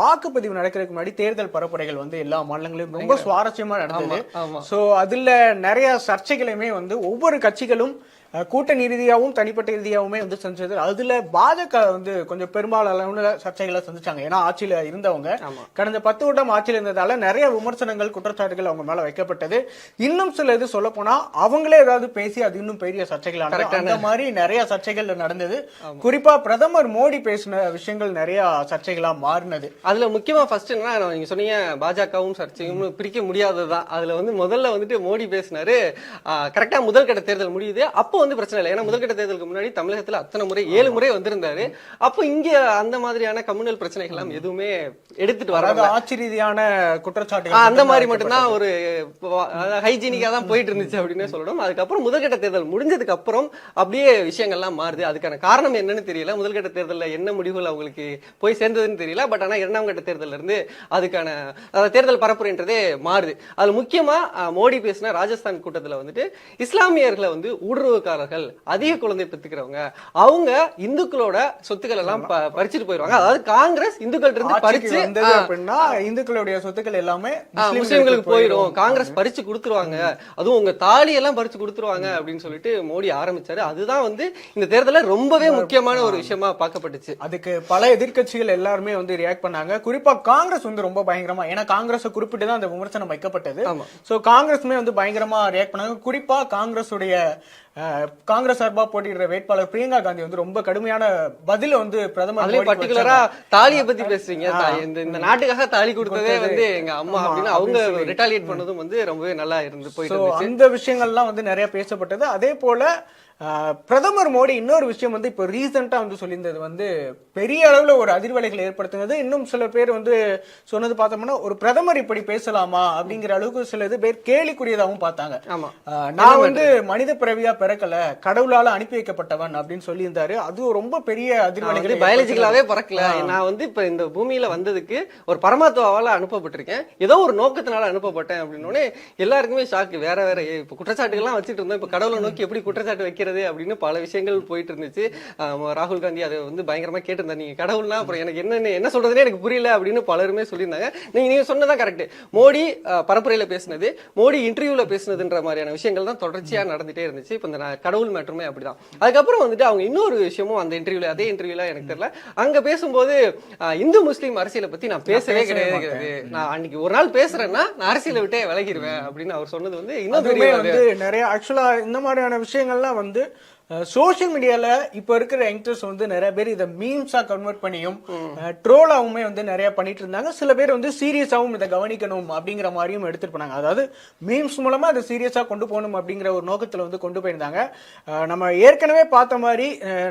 வாக்குப்பதிவு நடக்கிறதுக்கு முன்னாடி தேர்தல் பரப்புரைகள் வந்து எல்லா மாநிலங்களிலும் ரொம்ப சுவாரஸ்யமா நடந்தது. சோ அதுல நிறைய சர்ச்சைகளுமே வந்து ஒவ்வொரு கட்சிகளும் கூட்டணி ரீதியாகவும் தனிப்பட்ட ரீதியாகவுமே வந்து செஞ்சது அதுல பாஜக வந்து கொஞ்சம் பெரும்பாலான சர்ச்சைகளை சந்திச்சாங்க. ஏன்னா ஆட்சியில இருந்தவங்க. கடந்த பத்து வருடம் ஆட்சியில் இருந்ததால நிறைய விமர்சனங்கள் குற்றச்சாட்டுகள் அவங்க மேல வைக்கப்பட்டது. இன்னும் சில இது சொல்ல போனா அவங்களே ஏதாவது பேசி அது இன்னும் பெரிய சர்ச்சைகளான அந்த மாதிரி நிறைய சர்ச்சைகள் நடந்தது. குறிப்பா பிரதமர் மோடி பேசின விஷயங்கள் நிறைய சர்ச்சைகளா மாறினது. அதுல முக்கியமா ஃபர்ஸ்ட் என்ன நீங்க சொன்னீங்க பாஜகவும் சர்ச்சையும் பிரிக்க முடியாததுதான் அதுல வந்து முதல்ல வந்துட்டு மோடி பேசினாரு. கரெக்டா முதல் கட்ட தேர்தல் முடியுது. அப்போ வந்து பிரச்சனை இல்லை. ஏன்னா முதல் கட்ட தேர்தலுக்கு முன்னாடி தமிழகத்துல அத்தனை முறை ஏழு முறை வந்திருந்தாரு. அப்போ இங்க அந்த மாதிரியான கம்யூனல் பிரச்சனைகள் எல்லாம் எதுவுமே எடுத்துட்டு வராது ஆட்சி ரீதியான குற்றச்சாட்டுகள் அந்த மாதிரி மட்டும்தான் ஒரு ஹைஜீனிக்கா தான் போயிட்டு இருந்துச்சு அப்படின்னு சொல்லணும். அதுக்கப்புறம் முதல்கட்ட தேர்தல் முடிஞ்சதுக்கு அப்புறம் அப்படியே விஷயங்கள்லாம் மாறுது. அதுக்கான காரணம் என்னன்னு தெரியல. முதல்கட்ட தேர்தல்ல என்ன முடிவுகள் அவங்களுக்கு போய் சேர்ந்ததுன்னு தெரியல. பட் ஆனா இரண்டாம் கட்ட தேர்தல்ல இருந்து அதுக்கான தேர்தல் பரப்புரைன்றதே மாறுது. அதுல முக்கியமா ஆ, மோடி பேசின ராஜஸ்தான் கூட்டத்துல வந்துட்டு இஸ்லாமியர்களை வந்து ஊடுருவக்காரர்கள் அதிக குழந்தை பெத்துக்கிறவங்க அவங்க இந்துக்களோட சொத்துக்கள் எல்லாம் பறிச்சுட்டு போயிருவாங்க. அதாவது காங்கிரஸ் இந்துக்கள் இருந்து பறிச்சு அப்படின்னா இந்துக்களுடைய சொத்துக்கள் எல்லாமே முஸ்லிம்களுக்கு போயிடும் காங்கிரஸ் பறிச்சு கொடுத்துருவாங்க. அதுவும் உங்க தாலி எல்லாம் பறிச்சு கொடுத்துருவாங்க அப்படின்னு சொல்லிட்டு மோடி ஆரம்பிச்சாரு. அதுதான் வந்து இந்த தேர்தல்ல ரொம்பவே முக்கியமான ஒரு விஷயமா பார்க்கப்பட்டுச்சு. அதுக்கு பல எதிர்க்கட்சிகள் எல்லாருமே வந்து ரியாக்ட் பண்ணாங்க. குறிப்பா காங்கிரஸ் வந்து ரொம்ப பயங்கரமா ஏன்னா காங்கிரஸ் குறிப்பிட்டு தான் அந்த விமர்சனம் வைக்கப்பட்டது. சோ காங்கிரஸ்மே வந்து பயங்கரமா ரியாக்ட் பண்ணாங்க. குறிப்பா காங்கிரஸுடைய காங்கிரஸ் சார்பா போட்டியிடுற வேட்பாளர் பிரியங்கா காந்தி வந்து ரொம்ப கடுமையான பதில வந்து பிரதமர் பர்டிகுலரா தாலியை பத்தி பேசுறீங்க. இந்த நாட்டுக்காக தாலி கொடுத்ததே வந்து எங்க அம்மா அப்படின்னு அவங்க ரிட்டாலியேட் பண்ணதும் வந்து ரொம்பவே நல்லா இருந்து போயிட்டு அந்த விஷயங்கள்லாம் வந்து நிறைய பேசப்பட்டது. அதே போல பிரதமர் மோடி இன்னொரு விஷயம் வந்து இப்போ ரீசெண்டா வந்து சொல்லியிருந்தது வந்து பெரிய அளவுல ஒரு அதிர்வலைகளை ஏற்படுத்தினது. இன்னும் சில பேர் வந்து சொன்னது பார்த்தோம்னா ஒரு பிரதமர் இப்படி பேசலாமா அப்படிங்கிற அளவுக்கு சில இது பேர் கேலிக்குரியதாகவும் பார்த்தாங்க. நான் வந்து மனித பிறவியா பிறக்கல கடவுளால அனுப்பி வைக்கப்பட்டவன் அப்படின்னு சொல்லியிருந்தாரு. அது ரொம்ப பெரிய அதிர்வலைகளை பயாலஜிக்கலாவே பறக்கல. நான் வந்து இப்ப இந்த பூமியில வந்ததுக்கு ஒரு பரமாத்மாவால அனுப்பப்பட்டிருக்கேன். ஏதோ ஒரு நோக்கத்தினால அனுப்பப்பட்டேன் அப்படின்னு எல்லாருக்குமே ஷாக்கு வேற வேற இப்ப குற்றச்சாட்டுகள்லாம் வச்சுட்டு இருந்தோம். இப்ப கடவுளை நோக்கி எப்படி குற்றச்சாட்டு வைக்கிறது அப்படின்னு பல விஷயங்கள் போயிட்டு இருந்துச்சு. ராகுல் காந்தி அதை வந்து பயங்கரமா கேட்டிருந்தார். நீங்க கடவுள்னா அப்புறம் எனக்கு என்னன்னு என்ன சொல்றதுனே எனக்கு புரியல அப்படின்னு பலருமே சொல்லியிருந்தாங்க. நீங்க நீங்க சொன்னதான் கரெக்ட் மோடி பரப்புரையில பேசினது மோடி இன்டர்வியூல பேசினதுன்ற மாதிரியான விஷயங்கள் தான் தொடர்ச்சியா நடந்துட்டே இருந்துச்சு. இப்ப இந்த கடவுள் மேட்டருமே அப்படிதான். அதுக்கப்புறம் வந்துட்டு அவங்க இன்னொரு விஷயமும் அந்த இன்டர்வியூல அதே இன்டர்வியூல எனக்கு தெரியல. அங்க பேசும்போது இந்து முஸ்லீம் அரசியலை பத்தி நான் பேசவே கிடையாது. நான் அன்னைக்கு ஒரு நாள் பேசுறேன்னா நான் அரசியலை விட்டே விலகிடுவேன் அப்படின்னு அவர் சொன்னது வந்து இன்னும் வந்து நிறைய ஆக்சுவலா இந்த மாதிரியான விஷயங்கள்லாம் வந்து சோஷியல் மீடியால இப்ப இருக்கிற யங்ஸ்டர்ஸ் வந்து நிறைய பேர் இதை மீம்ஸா கன்வெர்ட் பண்ணியும் ட்ரோலாவுமே வந்து நிறைய பண்ணிட்டு இருந்தாங்க. சில பேர் வந்து சீரியஸாவும் இதை கவனிக்கணும் அப்படிங்கிற மாதிரியும் எடுத்துட்டு போனாங்க. அதாவது மீம்ஸ் மூலமா அதை சீரியஸா கொண்டு போகணும் அப்படிங்கிற ஒரு நோக்கத்துல வந்து கொண்டு போயிருந்தாங்க. நம்ம ஏற்கனவே பார்த்த மாதிரி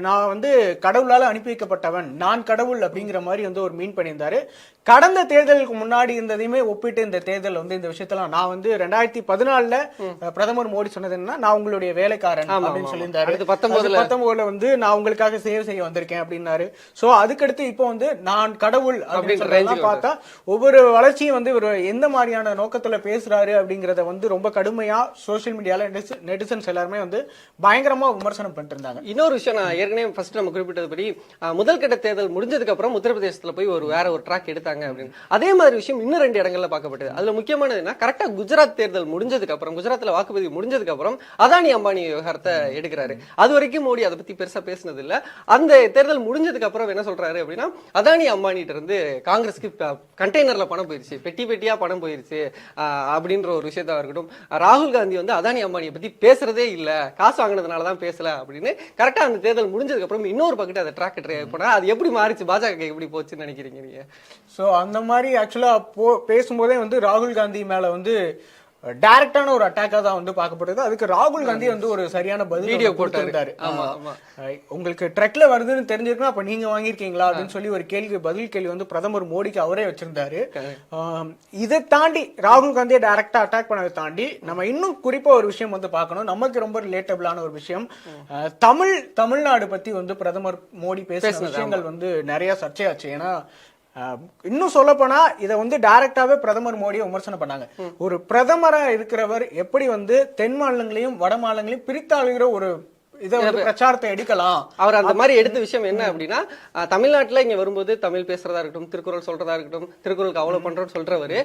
நான் வந்து கடவுளால அனுப்பி வைக்கப்பட்டவன் நான் கடவுள் அப்படிங்கிற மாதிரி வந்து ஒரு மீன் பண்ணியிருந்தாரு. கடந்த தேர்தலுக்கு முன்னாடி இருந்ததையுமே ஒப்பிட்டு இந்த தேர்தல் வந்து இந்த விஷயத்தெல்லாம் நான் வந்து ரெண்டாயிரத்தி பதினாலுல பிரதமர் மோடி சொன்னது என்ன நான் உங்களுடைய வேலைக்காரன் அப்படின்னு. சொல்லியிருந்தாரு. 19 அது 19 வந்து நான் உங்களுக்காக சேவை செய்ய வந்திருக்கேன் அப்படின்னாரு. சோ அதுக்கடுத்து இப்போ வந்து நான் கடவுள் அப்படின்ற பார்த்தா ஒவ்வொரு வளர்ச்சியும் வந்து இவர் எந்த மாதிரியான நோக்கத்துல பேசுறாரு அப்படிங்கறத வந்து ரொம்ப கடுமையா சோஷியல் மீடியால நெட்டிசன்ஸ் எல்லாருமே வந்து பயங்கரமா விமர்சனம் பண்ணிட்டு இருந்தாங்க இன்னொரு விஷயம் நான் ஏற்கனவே ஃபர்ஸ்ட் நம்ம குறிப்பிட்டதுபடி முதல் கட்ட தேர்தல் முடிஞ்சதுக்கு அப்புறம் உத்தரப்பிரதேசத்துல போய் ஒரு வேற ஒரு ட்ராக் எடுத்தாங்க அப்படின்னு. அதே மாதிரி விஷயம் இன்னும் ரெண்டு இடங்கள்ல பார்க்கப்பட்டது. அதுல முக்கியமானது என்ன? கரெக்டா குஜராத் தேர்தல் முடிஞ்சதுக்கு அப்புறம் குஜராத்ல வாக்குப்பதிவு முடிஞ்சதுக்கு அப்புறம் அதானி அம்பானி விவகாரத்தை எடுக்கிறாரு. அது வரைக்கும் மோடி அதை பத்தி பெருசா பேசினது இல்ல அந்த தேர்தல் முடிஞ்சதுக்கு அப்புறம் என்ன சொல்றாரு அப்படின்னா அதானி அம்பானிட்ட இருந்து காங்கிரஸ்க்கு கண்டெய்னர்ல பணம் போயிருச்சு. பெட்டி பெட்டியா பணம் போயிருச்சு. அப்படின்ற ஒரு விஷயத்தா இருக்கட்டும். ராகுல் காந்தி வந்து அதானி அம்பானியை பத்தி பேசுறதே இல்ல. காசு வாங்கினதுனால தான் பேசல அப்படின்னு கரெக்டா அந்த தேர்தல் முடிஞ்சதுக்கு அப்புறம் இன்னொரு பக்கெட் அதை ட்ராக் போனா அது எப்படி மாறிச்சு? பாஜக எப்படி போச்சுன்னு நினைக்கிறீங்க நீங்க? சோ அந்த மாதிரி ஆக்சுவலா போ பேசும்போதே வந்து ராகுல் காந்தி மேல வந்து டைரக்டான ஒரு அட்டாக்கா தான் வந்து பார்க்கப்படுது அதுக்கு ராகுல் காந்தி வந்து ஒரு சரியான பதில் Video வந்து போட்டாரு. கொடுத்திருந்தாரு. ஆமா, ஆமா. ஆமா. அஹ் உங்களுக்கு ட்ரக்ல வருதுன்னு தெரிஞ்சிருக்கணும் அப்ப நீங்க வாங்கியிருக்கீங்களா அப்படின்னு சொல்லி ஒரு கேள்வி பதில் கேள்வி வந்து பிரதமர் மோடிக்கு அவரே வச்சிருந்தாரு இதை தாண்டி ராகுல் காந்தியை டைரக்டா அட்டாக் பண்ணதை தாண்டி நம்ம இன்னும் குறிப்பா ஒரு விஷயம் வந்து பார்க்கணும் நமக்கு ரொம்ப ரிலேட்டபிளான ஒரு விஷயம் தமிழ் தமிழ்நாடு பத்தி வந்து பிரதமர் மோடி பேசின விஷயங்கள் வந்து நிறைய சர்ச்சையாச்சு ஏன்னா இன்னும் சொல்ல போனா இதை வந்து டைரக்டாவே பிரதமர் மோடியை விமர்சனம் பண்ணாங்க. ஒரு பிரதமரா இருக்கிறவர் எப்படி வந்து தென் மாநிலங்களையும் வட மாநிலங்களையும் பிரித்தாளுகிற ஒரு இதை பிரச்சாரத்தை எடுக்கலாம். அவர் அந்த மாதிரி எடுத்த விஷயம் என்ன அப்படின்னா தமிழ்நாட்டுல இங்க வரும்போது தமிழ் பேசுறதா இருக்கட்டும் திருக்குறள் சொல்றதா இருக்கட்டும் திருக்குறளுக்கு அவ்வளவு பண்றோம்னு சொல்றவரு.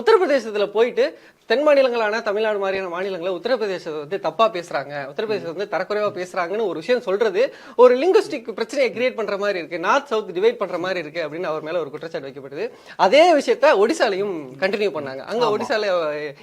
உத்தரப்பிரதேசத்துல போயிட்டு தென் மாநிலங்களான தமிழ்நாடு மாதிரியான மாநிலங்களை உத்தரப்பிரதேசத்தை வந்து தப்பா பேசுறாங்க. உத்தரப்பிரதேசத்தை வந்து தரக்குறைவா பேசுறாங்கன்னு ஒரு விஷயம் சொல்றது ஒரு லிங்குஸ்டிக் பிரச்சனையை கிரியேட் பண்ற மாதிரி இருக்கு. நார்த் சவுத் டிவைட் பண்ற மாதிரி இருக்கு அப்படின்னு அவர் மேல ஒரு குற்றச்சாட்டு வைக்கப்படுது. அதே விஷயத்த ஒடிசாலையும் கண்டினியூ பண்ணாங்க. அங்க ஒடிசால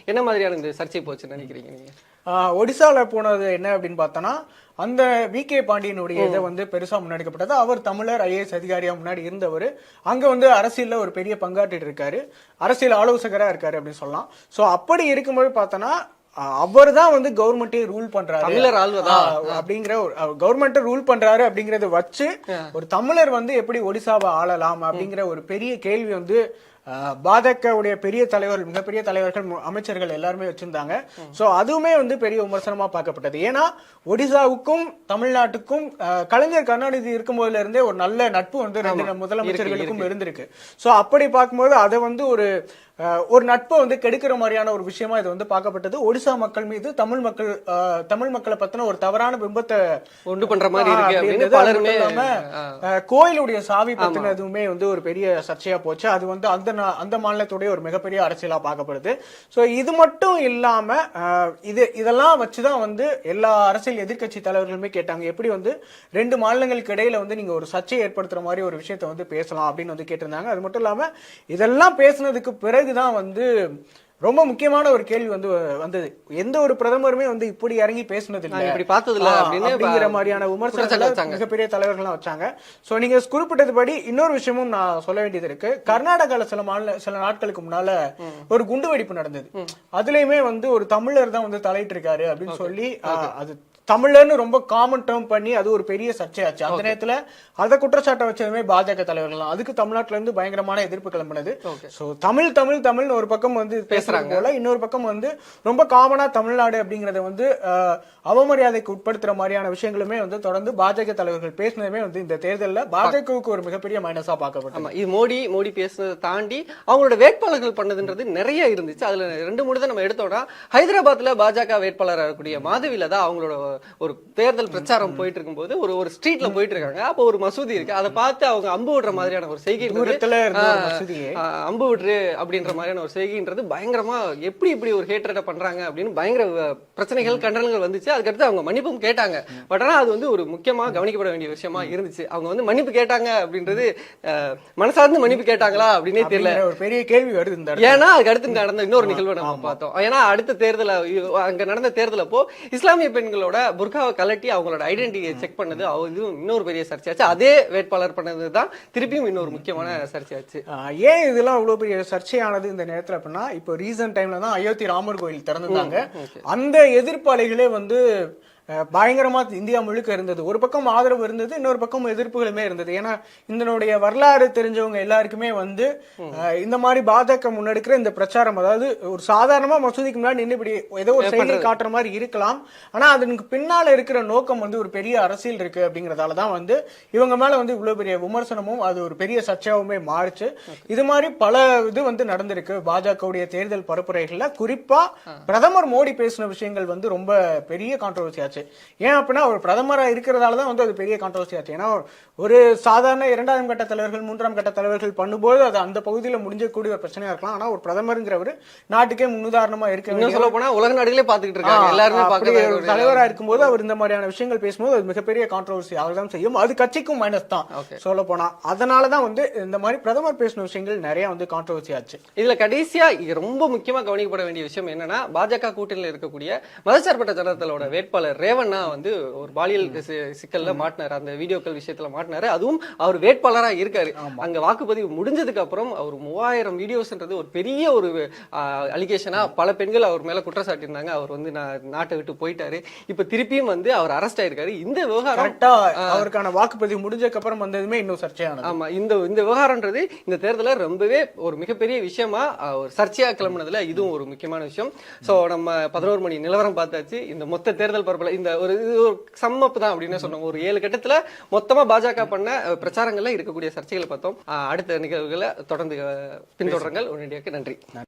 என்ன மாதிரியான இந்த சர்ச்சை போச்சுன்னு நினைக்கிறீங்க நீங்க? ஆஹ் ஒடிசால போனது என்ன அப்படின்னு பார்த்தோன்னா அந்த வி கே பாண்டியனுடைய இதை வந்து பெருசா முன்னெடுக்கப்பட்டது. அவர் தமிழர் ஐஏஎஸ் அதிகாரியா முன்னாடி இருந்தவர். அங்க வந்து அரசியல்ல ஒரு பெரிய பங்காற்றிட்டு இருக்காரு. அரசியல் ஆலோசகரா இருக்காரு அப்படின்னு சொல்லலாம். சோ அப்படி இருக்கும்போது பார்த்தோன்னா அவர் தான் வந்து கவர்மெண்ட்டே ரூல் பண்றாரு. தமிழர் ஆள்வதா? அப்படிங்கிற ஒரு கவர்மெண்ட் ரூல் பண்றாரு அப்படிங்கறத வச்சு ஒரு தமிழர் வந்து எப்படி ஒடிசாவை ஆளலாம் அப்படிங்கிற ஒரு பெரிய கேள்வி வந்து பாஜகவுடைய பெரிய தலைவர்கள் மிகப்பெரிய தலைவர்கள் அமைச்சர்கள் எல்லாருமே வச்சிருந்தாங்க. சோ அதுவுமே வந்து பெரிய விமர்சனமா பார்க்கப்பட்டது. ஏன்னா ஒடிசாவுக்கும் தமிழ்நாட்டுக்கும் கலைஞர் கருணாநிதி இருக்கும் போதுல இருந்தே ஒரு நல்ல நட்பு வந்து ரெண்டு முதலமைச்சர்களுக்கும் இருந்திருக்கு. சோ அப்படி பார்க்கும்போது அதை வந்து ஒரு ஒரு நட்பை வந்து கெடுக்கிற மாதிரியான ஒரு விஷயமா இது வந்து பார்க்கப்பட்டது. ஒடிசா மக்கள் மீது தமிழ் மக்கள் தமிழ் மக்களை பத்தின ஒரு தவறான பிம்பத்தை உண்டு பண்ற மாதிரி கோயிலுடைய சாவி பத்தினதுமே வந்து ஒரு பெரிய சர்ச்சையா போச்சு. அது வந்து அந்த அந்த மாநிலத்துடைய ஒரு மிகப்பெரிய அரசியலா பார்க்கப்படுது. சோ இது மட்டும் இல்லாம இது இதெல்லாம் வச்சுதான் வந்து எல்லா அரசியல் எதிர்க்கட்சி தலைவர்களுமே கேட்டாங்க. எப்படி வந்து ரெண்டு மாநிலங்களுக்கு இடையில வந்து நீங்க ஒரு சர்ச்சை ஏற்படுத்துற மாதிரி ஒரு விஷயத்தை வந்து பேசலாம் அப்படின்னு வந்து கேட்டிருந்தாங்க. அது மட்டும் இல்லாம இதெல்லாம் பேசுனதுக்கு பிறகுதான் வந்து ரொம்ப முக்கியமான ஒரு கேள்வி வந்து வந்தது. எந்த ஒரு பிரதமருமே வந்து இப்படி இறங்கி பேசுனது நாங்க இப்படி பார்த்தது இல்ல அப்படிங்கிற மாதிரியான வச்சாங்க. மிகப்பெரிய தலைவர்கள்லாம் வச்சாங்க. சோ நீங்க குறிப்பிட்டதுபடி இன்னொரு விஷயமும் நான் சொல்ல வேண்டியது இருக்கு. கர்நாடகால சில மாநில சில நாட்களுக்கு முன்னால ஒரு குண்டு வெடிப்பு நடந்தது அதுலயுமே வந்து ஒரு தமிழர் தான் வந்து தலையிட்டு இருக்காரு அப்படின்னு சொல்லி அது தமிழர்னு ரொம்ப காமன் டேர்ம் பண்ணி அது ஒரு பெரிய சர்ச்சையாச்சு. அந்த நேரத்துல அத குற்றச்சாட்டை வச்சதுமே பாஜக தலைவர்கள் அதுக்கு தமிழ்நாட்டுல இருந்து பயங்கரமான எதிர்ப்பு கிளம்பினது. சோ தமிழ் தமிழ் தமிழ்னு ஒரு பக்கம் வந்து பேசுறாங்க. இன்னொரு பக்கம் வந்து ரொம்ப காமனா தமிழ்நாடு அப்படிங்கறத வந்து அவமரியாதைக்கு உட்படுத்துற மாதிரியான விஷயங்களுமே வந்து தொடர்ந்து பாஜக தலைவர்கள் பேசினதுமே வந்து இந்த தேர்தல்ல பாஜகவுக்கு ஒரு மிகப்பெரிய மைனஸா பார்க்கப்பட்டது. ஆமா இது மோடி மோடி பேசுனதை தாண்டி அவங்களோட வேட்பாளர்கள் பண்ணதுன்றது நிறைய இருந்துச்சு. அதுல ரெண்டு மூணு தான் நம்ம எடுத்தோம்னா ஹைதராபாத்ல பாஜக வேட்பாளராக இருக்கக்கூடிய மாதவில தான் அவங்களோட ஒரு தேர்தல் பிரச்சாரம் போயிட்டு இருக்கும்போது ஒரு ஒரு ஸ்ட்ரீட்ல போயிட்டு இருக்காங்க அப்போ ஒரு மசூதி இருக்கு. அதை பார்த்து அவங்க அம்பு விடுற மாதிரியான ஒரு தூரத்துல. ஆஹ், அம்பு விடுறு அப்படின்ற மாதிரியான ஒரு செய்கைன்றது பயங்கரமா எப்படி இப்படி ஒரு ஹேட்ரட பண்றாங்க அப்படின்னு பயங்கர பிரச்சனைகள் கண்டனங்கள் வந்துச்சு. அதுக்கடுத்து அவங்க மன்னிப்பும் கேட்டாங்க. பட் ஆனா அது வந்து ஒரு முக்கியமா கவனிக்கப்பட வேண்டிய விஷயமா இருந்துச்சு. அவங்க வந்து மன்னிப்பு கேட்டாங்க அப்படின்றது மனசார்ந்து மன்னிப்பு கேட்டாங்களா அப்படின்னே தெரியல. ஒரு பெரிய கேள்வி வருது இந்த. ஏன்னா அதுக்கு அடுத்து நடந்த இன்னொரு நிகழ்வை நம்ம பார்த்தோம். ஏன்னா அடுத்த தேர்தல அங்க நடந்த தேர்தல் அப்போ இஸ்லாமிய பெண்களோட புர்காவை கலட்டி அவங்களோட ஐடென்டிட்டியை செக் பண்ணது அவ- இதுவும் இன்னொரு பெரிய சர்ச்சையாச்சு. அதே வேட்பாளர் பண்ணது தான் திருப்பியும் இன்னொரு முக்கியமான சர்ச்சையாச்சு. ஏன் இதெல்லாம் இவ்வளவு பெரிய சர்ச்சையானது இந்த நேரத்துல அப்படின்னா இப்போ ரீசன்ட் டைம்ல தான் அயோத்தி ராமர் கோயில் திறந்திருந்தாங்க. அந்த எதிர்ப்பு அலைகளே வந்து அஹ், பயங்கரமா இந்தியா முழுக்க இருந்தது. ஒரு பக்கம் ஆதரவு இருந்தது இன்னொரு பக்கம் எதிர்ப்புகளுமே இருந்தது. ஏன்னா இதனுடைய வரலாறு தெரிஞ்சவங்க எல்லாருக்குமே வந்து இந்த மாதிரி பாஜக முன்னெடுக்கிற இந்த பிரச்சாரம் அதாவது ஒரு சாதாரணமா மசூதிக்கு முன்னாடி நின்று இப்படி ஏதோ ஒரு செய்தி காட்டுற மாதிரி இருக்கலாம். ஆனா அதுக்கு பின்னால இருக்கிற நோக்கம் வந்து ஒரு பெரிய அரசியல் இருக்கு அப்படிங்கறதால தான் வந்து இவங்க மேல வந்து இவ்வளவு பெரிய விமர்சனமும் அது ஒரு பெரிய சர்ச்சையாவுமே மாறுச்சு. இது மாதிரி பல இது வந்து நடந்திருக்கு. பாஜகவுடைய தேர்தல் பரப்புரைகள்ல. குறிப்பா பிரதமர் மோடி பேசின விஷயங்கள் வந்து ரொம்ப பெரிய கான்ட்ரவர்சி ஆச்சு. ஏன் அப்படின்னா ஒரு பிரதமரா இருக்கிறதால தான் வந்து அது பெரிய கான்ட்ரவர்சி ஆச்சு. ஏன்னா ஒரு சாதாரண இரண்டாம் கட்ட தலைவர்கள் மூன்றாம் கட்ட தலைவர்கள் பண்ணும்போது அது அந்த பகுதியில முடிஞ்சக்கூடிய ஒரு பிரச்சனையா இருக்கலாம். ஆனா ஒரு பிரதமருங்கிறவர் நாட்டுக்கே முன்னுதாரணமா இருக்க சொல்ல போனா உலக நாடுகளே பாத்துக்கிட்டு இருக்காங்க. எல்லாருமே அப்படி பாக்குற ஒரு தலைவரா இருக்கும்போது அவர் இந்த மாதிரியான விஷயங்கள் பேசும்போது அது மிகப்பெரிய கான்ட்ரவர்சி தான் செய்யும். அது கட்சிக்கும் மைனஸ் தான். சொல்ல போனா அதனால தான் வந்து இந்த மாதிரி பிரதமர் பேசின விஷயங்கள் நிறைய வந்து கான்ட்ரவர்சி ஆச்சு. இதுல கடைசியா ரொம்ப முக்கியமா கவனிக்கப்பட வேண்டிய விஷயம் என்னன்னா பாஜக கூட்டணியில் இருக்கக்கூடிய மதச்சார்பற்ற ஜனதளோட வேட்பாளர் ரேவண்ணா வந்து ஒரு பாலியல் சிக்கல்ல மாட்டினாரு. அந்த வீடியோக்கள் விஷயத்துல மாட்டினாரு. அதுவும் அவர் வேட்பாளரா இருக்காரு. அங்க வாக்குப்பதிவு முடிஞ்சதுக்கு அப்புறம் அவர் மூவாயிரம் வீடியோஸ்ன்றது ஒரு பெரிய ஒரு அலிகேஷனா பல பெண்கள் அவர் மேல குற்றச்சாட்டி இருந்தாங்க அவர் வந்து நாட்டை விட்டு போயிட்டாரு. இப்ப திருப்பியும் வந்து அவர் அரெஸ்ட் ஆயிருக்காரு. இந்த விவகாரம் அவருக்கான வாக்குப்பதிவு முடிஞ்சதுக்கு அப்புறம் வந்ததுமே இன்னும் சர்ச்சையானது. ஆமா. இந்த இந்த விவகாரம்ன்றது இந்த தேர்தல ரொம்பவே ஒரு மிகப்பெரிய விஷயமா ஒரு சர்ச்சையா கிளம்புனதுல இதுவும் ஒரு முக்கியமான விஷயம். சோ நம்ம பதினோரு மணி நிலவரம் பார்த்தாச்சு. இந்த மொத்த தேர்தல் பரப்புல இந்த ஒரு இது ஒரு சம்மப் தான் அப்படின்னு சொன்னோம். ஒரு ஏழு கட்டத்துல மொத்தமா பாஜக பண்ண பிரச்சாரங்களில் பிரச்சாரங்கள்ல இருக்கக்கூடிய சர்ச்சைகளை பார்த்தோம். அடுத்த நிகழ்வுகளை தொடர்ந்து அஹ், பின்தொடருங்கள். உடனடியாக நன்றி.